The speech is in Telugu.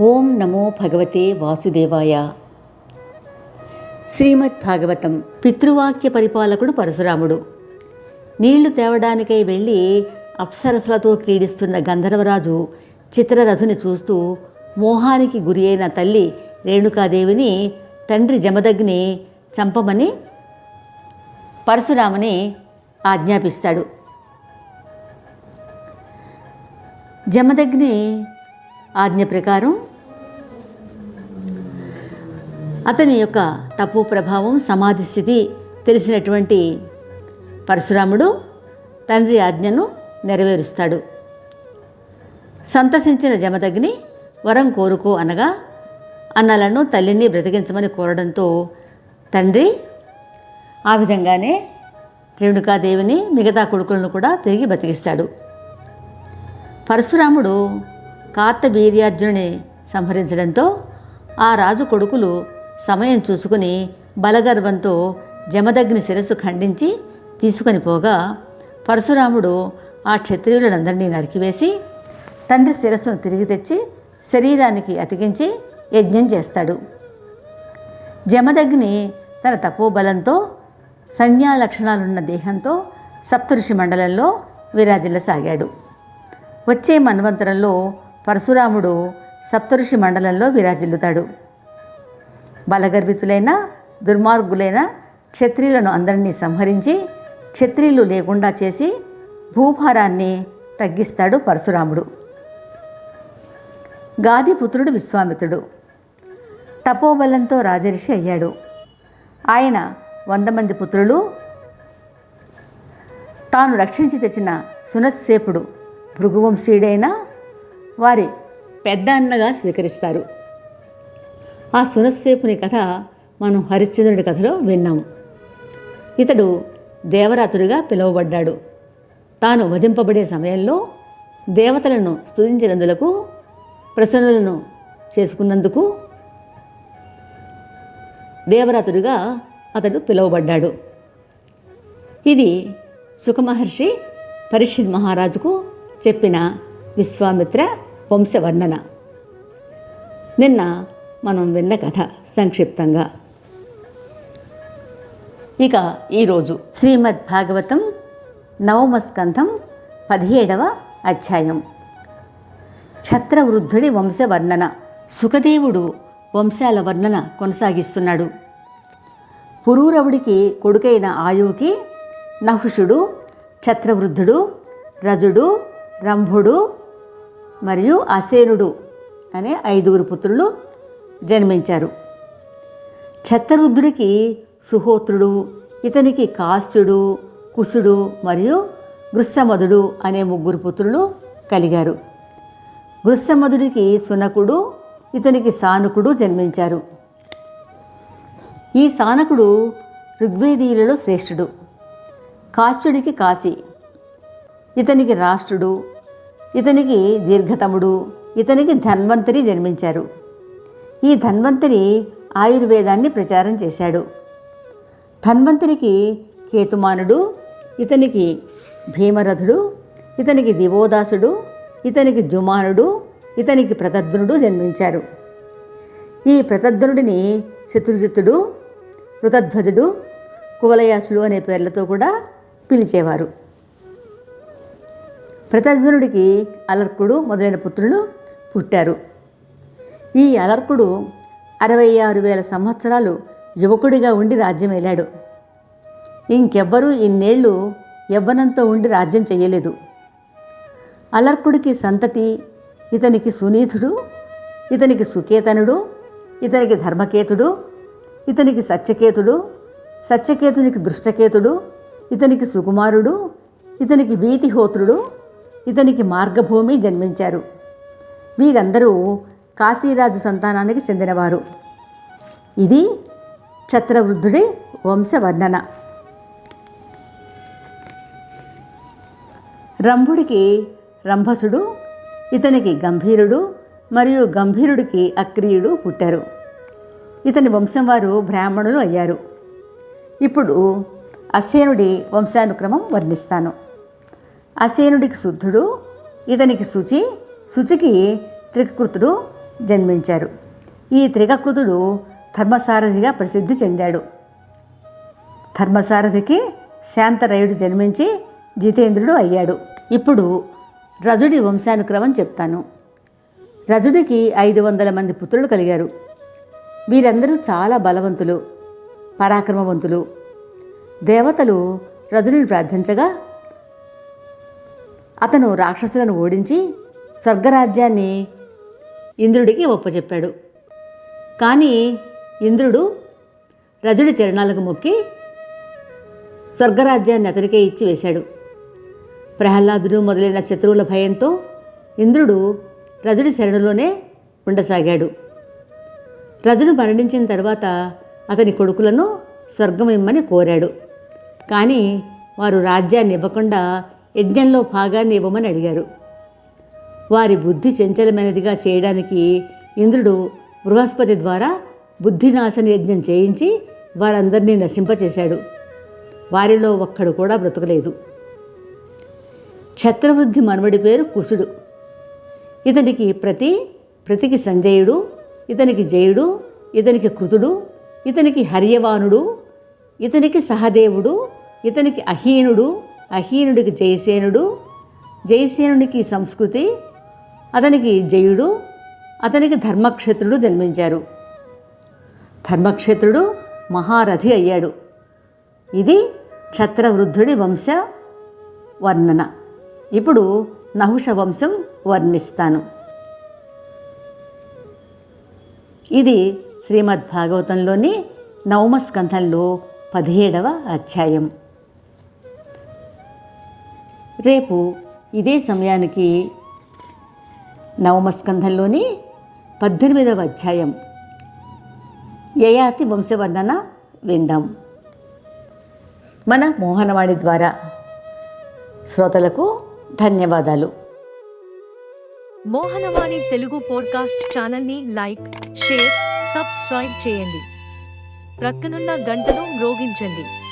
ఓం నమో భగవతే వాసుదేవాయ. శ్రీమద్ భాగవతం పితృవాక్య పరిపాలకుడు పరశురాముడు. నీళ్ళు తేవడానికై వెళ్ళి అప్సరసలతో క్రీడిస్తున్న గంధర్వరాజు చిత్రరథుని చూస్తూ మోహానికి గురి అయిన తల్లి రేణుకాదేవిని తండ్రి జమదగ్ని చంపమని పరశురాముని ఆజ్ఞాపిస్తాడు. జమదగ్ని ఆజ్ఞ ప్రకారం అతని యొక్క తప్పు ప్రభావం సమాధి స్థితి తెలిసినటువంటి పరశురాముడు తండ్రి ఆజ్ఞను నెరవేరుస్తాడు. సంతసించిన జమదగ్ని వరం కోరుకో అనగా అన్నలను తల్లిని బ్రతికించమని కోరడంతో తండ్రి ఆ విధంగానే రేణుకాదేవిని మిగతా కొడుకులను కూడా తిరిగి బతికిస్తాడు. పరశురాముడు కార్తవీర్యార్జునుని సంహరించడంతో ఆ రాజు కొడుకులు సమయం చూసుకుని బలగర్వంతో జమదగ్ని శిరస్సు ఖండించి తీసుకొని పోగా పరశురాముడు ఆ క్షత్రియులందరినీ నరికివేసి తండ్రి శిరస్సును తిరిగి తెచ్చి శరీరానికి అతికించి యజ్ఞం చేస్తాడు. జమదగ్ని తన తపోబలంతో సంజ్ఞా లక్షణాలున్న దేహంతో సప్తఋషి మండలంలో విరాజిల్లసాగాడు. వచ్చే మన్వంతరంలో పరశురాముడు సప్తఋషి మండలంలో విరాజిల్లుతాడు. బలగర్వితులైన దుర్మార్గులైన క్షత్రియులను అందరినీ సంహరించి క్షత్రియులు లేకుండా చేసి భూభారాన్ని తగ్గిస్తాడు పరశురాముడు. గాదిపుత్రుడు విశ్వామిత్రుడు. తపోబలంతో రాజర్షి అయ్యాడు. ఆయన వంద మంది పుత్రులు. తాను రక్షించి తెచ్చిన సునస్సేపుడు భృగువంశీయుడైన వారి పెద్ద అన్నగా స్వీకరిస్తారు. ఆ సునస్సేపుని కథ మనం హరిశ్చంద్రుడి కథలో విన్నాం ఇతడు దేవరాతుడిగా పిలువబడ్డాడు. తాను వధింపబడే సమయంలో దేవతలను స్తుతించినందులకు ప్రసన్నులను చేసుకున్నందుకు దేవరాతుడిగా అతడు పిలువబడ్డాడు. ఇది సుఖమహర్షి పరీక్షిత్ మహారాజుకు చెప్పిన విశ్వామిత్ర వంశవర్ణన. నిన్న మనం విన్న కథ సంక్షిప్తంగా. ఇక ఈరోజు శ్రీమద్ భాగవతం నవమ స్కంధం పదిహేడవ అధ్యాయం. క్షత్రవృద్ధుడి వంశవర్ణన సుఖదేవుడు వంశాల వర్ణన కొనసాగిస్తున్నాడు. పురూరవుడికి కొడుకైన ఆయువుకి నహుషుడు క్షత్రవృద్ధుడు రజుడు రంభుడు మరియు అసేనుడు అనే ఐదుగురు పుత్రులు జన్మించారు. క్షత్రవృద్ధుడికి సుహోత్రుడు ఇతనికి కాశ్యుడు కుశుడు మరియు గృస్సమధుడు అనే ముగ్గురు పుత్రులు కలిగారు. గృస్సమధుడికి సునకుడు ఇతనికి సానుకుడు జన్మించారు. ఈ సానకుడు ఋగ్వేదీయులలో శ్రేష్ఠుడు. కాశ్యుడికి కాశీ ఇతనికి రాష్ట్రుడు ఇతనికి దీర్ఘతముడు ఇతనికి ధన్వంతరి జన్మించారు. ఈ ధన్వంతరి ఆయుర్వేదాన్ని ప్రచారం చేశాడు. ధన్వంతరికి కేతుమానుడు ఇతనికి భీమరథుడు ఇతనికి దివోదాసుడు ఇతనికి జుమానుడు ఇతనికి ప్రతద్రుడు జన్మించారు. ఈ ప్రతర్ధనుడిని శత్రుజిత్తుడు కృతధ్వజుడు కువలయాసుడు అనే పేర్లతో కూడా పిలిచేవారు. ప్రతర్ధనుడికి అలర్కుడు మొదలైన పుత్రులు పుట్టారు. ఈ అలర్కుడు అరవై ఆరు వేల సంవత్సరాలు యువకుడిగా ఉండి రాజ్యం వెళ్ళాడు ఇంకెవ్వరూ ఇన్నేళ్ళు యవ్వనంతో ఉండి రాజ్యం చేయలేదు. అలర్కుడికి సంతతి ఇతనికి సునీతుడు ఇతనికి సుకేతనుడు ఇతనికి ధర్మకేతుడు ఇతనికి సత్యకేతుడు సత్యకేతునికి దృష్టకేతుడు ఇతనికి సుకుమారుడు ఇతనికి వీతిహోత్రుడు ఇతనికి మార్గభూమి జన్మించారు. వీరందరూ కాశీరాజు సంతానానికి చెందినవారు. ఇది ఛత్రవృద్ధుడి వంశవర్ణన. రంభుడికి రంభసుడు ఇతనికి గంభీరుడు మరియు గంభీరుడికి అక్రియుడు పుట్టారు. ఇతని వంశం వారు బ్రాహ్మణులు అయ్యారు. ఇప్పుడు అసేనుడి వంశానుక్రమం వర్ణిస్తాను. అసేనుడికి శుద్ధుడు ఇతనికి శుచి శుచికి త్రికృతుడు జన్మించారు. ఈ త్రిగకృతుడు ధర్మసారథిగా ప్రసిద్ధి చెందాడు. ధర్మసారథికి శాంతరయుడు జన్మించి జితేంద్రుడు అయ్యాడు. ఇప్పుడు రజుడి వంశానుక్రమం చెప్తాను. రజుడికి ఐదు వందల మంది పుత్రులు కలిగారు. వీరందరూ చాలా బలవంతులు పరాక్రమవంతులు. దేవతలు రజుడిని ప్రార్థించగా అతను రాక్షసులను ఓడించి స్వర్గరాజ్యాన్ని ఇంద్రుడికి ఒప్పచెప్పాడు. కానీ ఇంద్రుడు రజుడి చరణాలకు మొక్కి స్వర్గరాజ్యాన్ని అతనికే ఇచ్చి వేశాడు. ప్రహ్లాదుడు మొదలైన శత్రువుల భయంతో ఇంద్రుడు రజుడి శరణులోనే ఉండసాగాడు. రజుడు మరణించిన తర్వాత అతని కొడుకులను స్వర్గం ఇమ్మని కోరాడు. కానీ వారు రాజ్యాన్ని ఇవ్వకుండా యజ్ఞంలో భాగాన్ని ఇవ్వమని అడిగారు. వారి బుద్ధి చంచలమైనదిగా చేయడానికి ఇంద్రుడు బృహస్పతి ద్వారా బుద్ధినాశన యజ్ఞం చేయించి వారందరినీ నశింపచేశాడు. వారిలో ఒక్కడు కూడా బ్రతకలేదు. క్షత్రవృద్ధి మనవడి పేరు కుశుడు ఇతనికి ప్రతి ప్రతికి సంజయుడు ఇతనికి జయుడు ఇతనికి కృతుడు ఇతనికి హర్యవానుడు ఇతనికి సహదేవుడు ఇతనికి అహీనుడు అహీనుడికి జయసేనుడు జయసేనుడికి సంస్కృతి అతనికి జయుడు అతనికి ధర్మక్షేత్రుడు జన్మించారు. ధర్మక్షేత్రుడు మహారథి అయ్యాడు. ఇది క్షత్రవృద్ధుడి వంశ వర్ణన. ఇప్పుడు నహుష వంశం వర్ణిస్తాను. ఇది శ్రీమద్ భాగవతంలోని నవమస్కంధంలో పదిహేడవ అధ్యాయం. రేపు ఇదే సమయానికి నవమస్కంధంలోని పద్దెనిమిదవ అధ్యాయం. యయాతి వంశవర్ణన విందాం. మన మోహనవాణి ద్వారా శ్రోతలకు ధన్యవాదాలు. మోహనవాణి తెలుగు పోడ్కాస్ట్ ఛానల్ని లైక్ షేర్ సబ్స్క్రైబ్ చేయండి. ప్రక్కనున్న గంటను మ్రోగించండి.